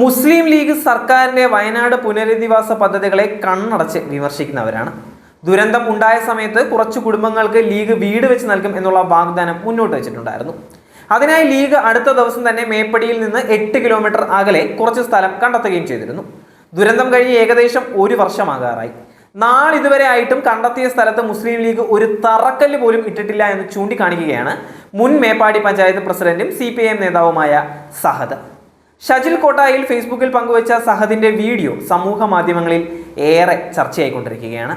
മുസ്ലിം league സർക്കാരിന്റെ വയനാട് പുനരധിവാസ പദ്ധതികളെ കണ്ണടച്ച് വിമർശിക്കുന്നവരാണ്. ദുരന്തം ഉണ്ടായ സമയത്ത് കുറച്ച് കുടുംബങ്ങൾക്ക് ലീഗ് വീട് വെച്ച് നൽകും എന്നുള്ള വാഗ്ദാനം മുന്നോട്ട് വെച്ചിട്ടുണ്ടായിരുന്നു. അതിനായി ലീഗ് അടുത്ത ദിവസം തന്നെ മേപ്പടിയിൽ നിന്ന് എട്ട് കിലോമീറ്റർ അകലെ കുറച്ച് സ്ഥലം കണ്ടെത്തുകയും ചെയ്തിരുന്നു. ദുരന്തം കഴിഞ്ഞ് ഏകദേശം ഒരു വർഷമാകാറായി. നാളിതുവരെ ആയിട്ടും കണ്ടെത്തിയ സ്ഥലത്ത് മുസ്ലിം ലീഗ് ഒരു തറക്കല്ല് പോലും ഇട്ടിട്ടില്ല എന്ന് ചൂണ്ടിക്കാണിക്കുകയാണ് മുൻ മേപ്പാടി പഞ്ചായത്ത് പ്രസിഡന്റും സി നേതാവുമായ സഹദ്. ഷജിൽ കോട്ടായിൽ ഫേസ്ബുക്കിൽ പങ്കുവച്ച സഹദിന്റെ വീഡിയോ സമൂഹ മാധ്യമങ്ങളിൽ ഏറെ ചർച്ചയായിക്കൊണ്ടിരിക്കുകയാണ്.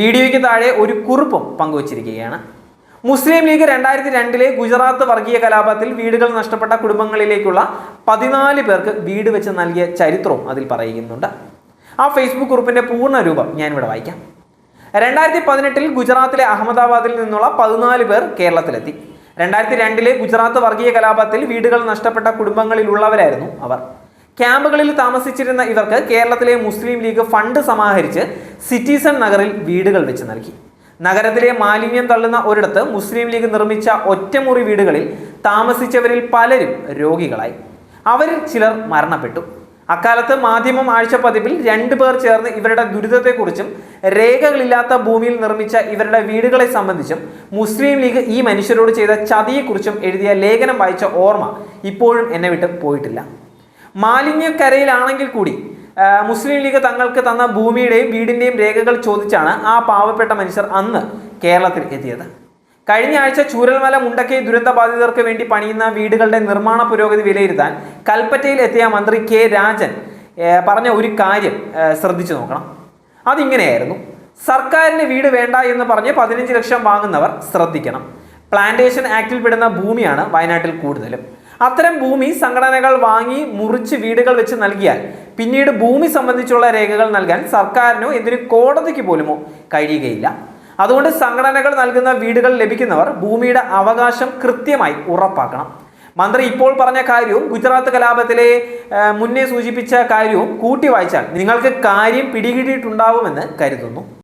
വീഡിയോയ്ക്ക് താഴെ ഒരു കുറിപ്പും പങ്കുവച്ചിരിക്കുകയാണ്. മുസ്ലിം ലീഗ് രണ്ടായിരത്തി രണ്ടിലെ ഗുജറാത്ത് വർഗീയ കലാപത്തിൽ വീടുകൾ നഷ്ടപ്പെട്ട കുടുംബങ്ങളിലേക്കുള്ള പതിനാല് പേർക്ക് വീട് വെച്ച് നൽകിയ ചരിത്രവും അതിൽ പറയുന്നുണ്ട്. ആ ഫേസ്ബുക്ക് കുറിപ്പിന്റെ പൂർണ രൂപം ഞാനിവിടെ വായിക്കാം. രണ്ടായിരത്തി പതിനെട്ടിൽ ഗുജറാത്തിലെ അഹമ്മദാബാദിൽ നിന്നുള്ള പതിനാല് പേർ കേരളത്തിലെത്തി. രണ്ടായിരത്തി രണ്ടിലെ ഗുജറാത്ത് വർഗീയ കലാപത്തിൽ വീടുകൾ നഷ്ടപ്പെട്ട കുടുംബങ്ങളിലുള്ളവരായിരുന്നു അവർ. ക്യാമ്പുകളിൽ താമസിച്ചിരുന്ന ഇവർക്ക് കേരളത്തിലെ മുസ്ലിം ലീഗ് ഫണ്ട് സമാഹരിച്ച് സിറ്റിസൺ നഗറിൽ വീടുകൾ വെച്ച് നൽകി. നഗരത്തിലെ മാലിന്യം തള്ളുന്ന ഒരിടത്ത് മുസ്ലിം ലീഗ് നിർമ്മിച്ച ഒറ്റമുറി വീടുകളിൽ താമസിച്ചവരിൽ പലരും രോഗികളായി. അവരിൽ ചിലർ മരണപ്പെട്ടു. അക്കാലത്ത് മാധ്യമം ആഴ്ചപ്പതിപ്പിൽ രണ്ടു പേർ ചേർന്ന് ഇവരുടെ ദുരിതത്തെക്കുറിച്ചും രേഖകളില്ലാത്ത ഭൂമിയിൽ നിർമ്മിച്ച ഇവരുടെ വീടുകളെ സംബന്ധിച്ചും മുസ്ലിം ലീഗ് ഈ മനുഷ്യരോട് ചെയ്ത ചതിയെക്കുറിച്ചും എഴുതിയ ലേഖനം വായിച്ച ഓർമ്മ ഇപ്പോഴും എന്നെ വിട്ട് പോയിട്ടില്ല. മാലിന്യക്കരയിലാണെങ്കിൽ കൂടി മുസ്ലിം ലീഗ് തങ്ങൾക്ക് തന്ന ഭൂമിയുടെയും വീടിന്റെയും രേഖകൾ ചോദിച്ചാണ് ആ പാവപ്പെട്ട മനുഷ്യർ അന്ന് കേരളത്തിൽ എത്തിയത്. കഴിഞ്ഞ ആഴ്ച ചൂരൽമല മുണ്ടക്കൈ ദുരന്ത ബാധിതർക്ക് വേണ്ടി പണിയുന്ന വീടുകളുടെ നിർമ്മാണ പുരോഗതി വിലയിരുത്താൻ കൽപ്പറ്റയിൽ എത്തിയ മന്ത്രി കെ രാജൻ പറഞ്ഞ ഒരു കാര്യം ശ്രദ്ധിച്ചു നോക്കണം. അതിങ്ങനെയായിരുന്നു. സർക്കാരിന് വീട് വേണ്ട എന്ന് പറഞ്ഞ് പതിനഞ്ച് ലക്ഷം വാങ്ങുന്നവർ ശ്രദ്ധിക്കണം. പ്ലാന്റേഷൻ ആക്ടിൽ പെടുന്ന ഭൂമിയാണ് വയനാട്ടിൽ കൂടുതലും. അത്തരം ഭൂമി സംഘടനകൾ വാങ്ങി മുറിച്ച് വീടുകൾ വെച്ച് നൽകിയാൽ പിന്നീട് ഭൂമി സംബന്ധിച്ചുള്ള രേഖകൾ നൽകാൻ സർക്കാരിനോ എന്തിനു കോടതിക്ക് പോലുമോ കഴിയുകയില്ല. അതുകൊണ്ട് സംഘടനകൾ നൽകുന്ന വീടുകൾ ലഭിക്കുന്നവർ ഭൂമിയുടെ അവകാശം കൃത്യമായി ഉറപ്പാക്കണം. മന്ത്രി ഇപ്പോൾ പറഞ്ഞ കാര്യവും ഗുജറാത്ത് കലാപത്തിലെ മുന്നേ സൂചിപ്പിച്ച കാര്യവും കൂട്ടി വായിച്ചാൽ നിങ്ങൾക്ക് കാര്യം പിടികിട്ടിയിട്ടുണ്ടാവുമെന്ന് കരുതുന്നു.